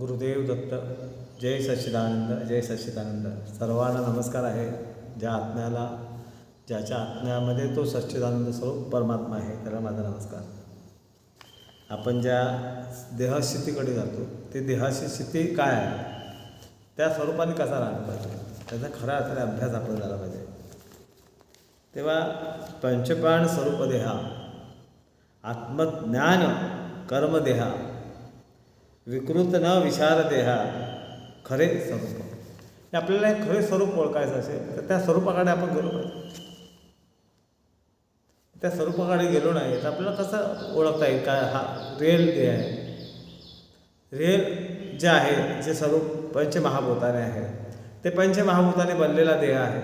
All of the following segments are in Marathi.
गुरुदेव दत्त जय सच्चिदानंद जय सच्चिदानंद. सर्वांना नमस्कार आहे. ज्या आत्म्याला ज्याच्या आत्म्यामध्ये तो सच्चिदानंद स्वरूप परमात्मा आहे त्याला माझा नमस्कार. आपण ज्या देहस्थितीकडे जातो ते देहाची स्थिती काय आहे? त्या स्वरूपाने कसा राहिला पाहिजे? त्याचा खऱ्या अर्थाने अभ्यास आपण झाला पाहिजे. तेव्हा पंचप्राण स्वरूप देहा आत्मज्ञान कर्मदेहा विकृत न विचार देहा खरे स्वरूप. हे आपल्याला एक खरे स्वरूप ओळखायचं असेल तर त्या स्वरूपाकडे आपण गेलो पाहिजे. त्या स्वरूपाकडे गेलो नाही तर आपल्याला कसं ओळखता येईल? काय हा रिअल देह आहे. रिअल जे आहे जे स्वरूप पंचमहाभूताने आहे ते पंचमहाभूताने बनलेला देह आहे.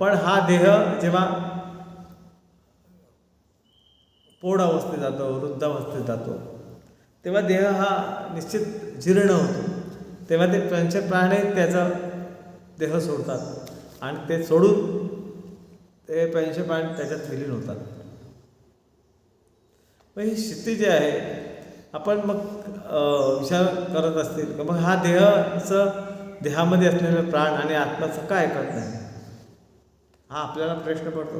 पण हा देह जेव्हा पोड अवस्थेत जातो वृद्ध अवस्थेत जातो तेव्हा देह हा निश्चित जीर्ण होतो. तेव्हा ते पंचप्राणे त्याचा देह सोडतात आणि ते सोडून ते पंचप्राण त्याच्यात विलीन होतात. मग ही स्थिती जी आहे आपण मग विचार करत असतील की मग हा देहाचं देहामध्ये असलेलं प्राण आणि आत्माचं काय ऐकत नाही हा आपल्याला प्रश्न पडतो.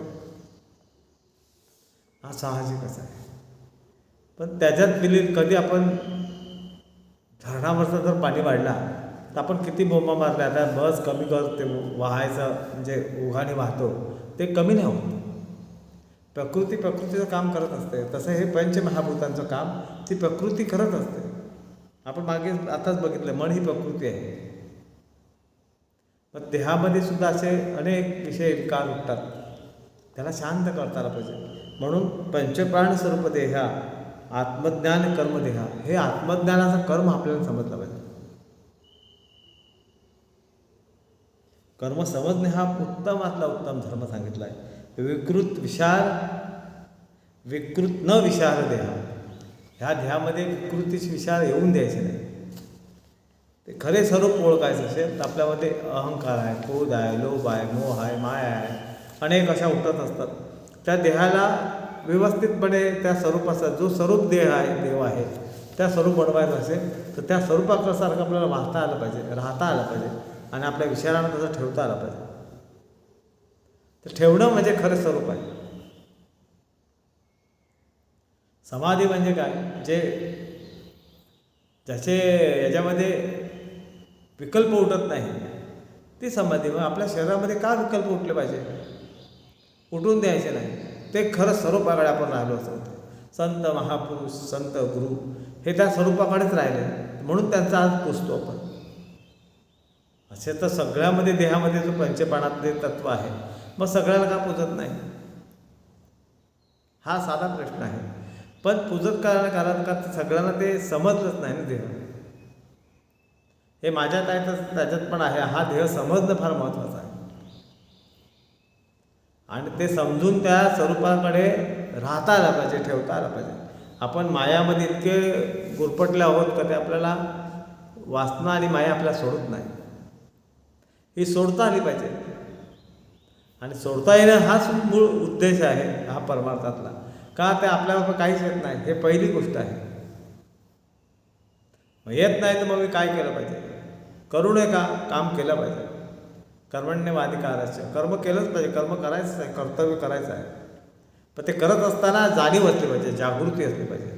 हा साहजिकच आहे. पण त्याच्यात विलीन कधी आपण धरणावरचं जर पाणी वाढला तर आपण किती बोंबा मारल्या आता बस कमी कर ते वाहायचं म्हणजे ओघाने वाहतो ते कमी नाही होत. प्रकृती प्रकृतीचं काम करत असते. तसं हे पंचमहाभूतांचं काम ती प्रकृती करत असते. आपण मागे आताच बघितलं मन ही प्रकृती आहे. पण देहामध्ये सुद्धा असे अनेक विषय विकार उठतात. त्याला शांत करता आला पाहिजे. म्हणून पंचप्राण स्वरूप देहा आत्मज्ञान कर्मदेहा हे आत्मज्ञानाचं कर्म आपल्याला समजलं पाहिजे. कर्म समजणे हा उत्तमातला उत्तम धर्म सांगितला आहे विकृत विचार विकृत न विचार देहा. ह्या देहामध्ये विकृतीचे विचार येऊन द्यायचे नाही. ते खरे स्वरूप ओळखायचं असेल तर आपल्यामध्ये अहंकार आहे क्रोध आहे लोभ आहे मोह आहे माया आहे. अनेक अशा उठत असतात. त्या देहाला व्यवस्थितपणे त्या स्वरूपाचा जो स्वरूप देह आहे देव आहे त्या स्वरूप बनवायचं असेल तर त्या स्वरूपासारखं आपल्याला वाहता आलं पाहिजे राहता आलं पाहिजे आणि आपल्या विचारांना तसं ठेवता आलं पाहिजे. तर ठेवणं म्हणजे खरं स्वरूप आहे. समाधी म्हणजे काय? जे ज्याचे याच्यामध्ये विकल्प उठत नाही ती समाधी मग आपल्या शरीरामध्ये का विकल्प उठले पाहिजे? उठून द्यायचे नाही. ते खरं स्वरूपाकडे आपण राहिलो असतो. संत महापुरुष संत गुरु हे त्या स्वरूपाकडेच राहिले. म्हणून त्यांचा आज पुसतो आपण. असे तर सगळ्यामध्ये देहामध्ये जो पंचपाणातले तत्व आहे मग सगळ्याला का पूजत नाही? हा साधा प्रश्न आहे. पण पूजत करायला कारण का सगळ्यांना ते समजलंच नाही ना देह. हे माझ्यात आहे तर त्याच्यात पण आहे. हा देह समजणं फार महत्त्वाचं आहे. आणि ते समजून त्या स्वरूपाकडे राहता आलं पाहिजे ठेवता आलं पाहिजे. आपण मायामध्ये इतके गुरपटले आहोत का ते आपल्याला वासना आणि माया आपल्याला सोडत नाही. ही सोडता आली पाहिजे. आणि सोडता येणं हाच मूळ उद्देश आहे हा परमार्थातला. का ते आपल्याबरोबर काहीच येत नाही हे पहिली गोष्ट आहे. येत नाही तर मग मी काय केलं पाहिजे? करू नये का काम केलं पाहिजे? कर्मण्यवाधिकाराचे कर्म केलंच पाहिजे. कर्म करायचं आहे. कर्तव्य करायचं आहे. पण ते करत असताना जाणीव असली पाहिजे. जागृती असली पाहिजे.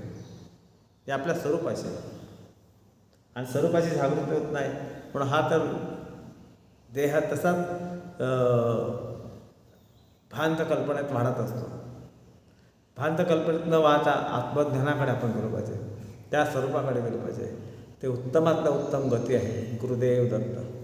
हे आपल्या स्वरूपाची आणि स्वरूपाची जागृती होत नाही. पण हा तर देह तसाच भांत कल्पनेत वाढत असतो. भांत कल्पनेत न वाहता आत्मज्ञानाकडे आपण गेलो पाहिजे. त्या स्वरूपाकडे गेलो पाहिजे. ते उत्तमातलं उत्तम गती आहे. गुरुदेव दत्त.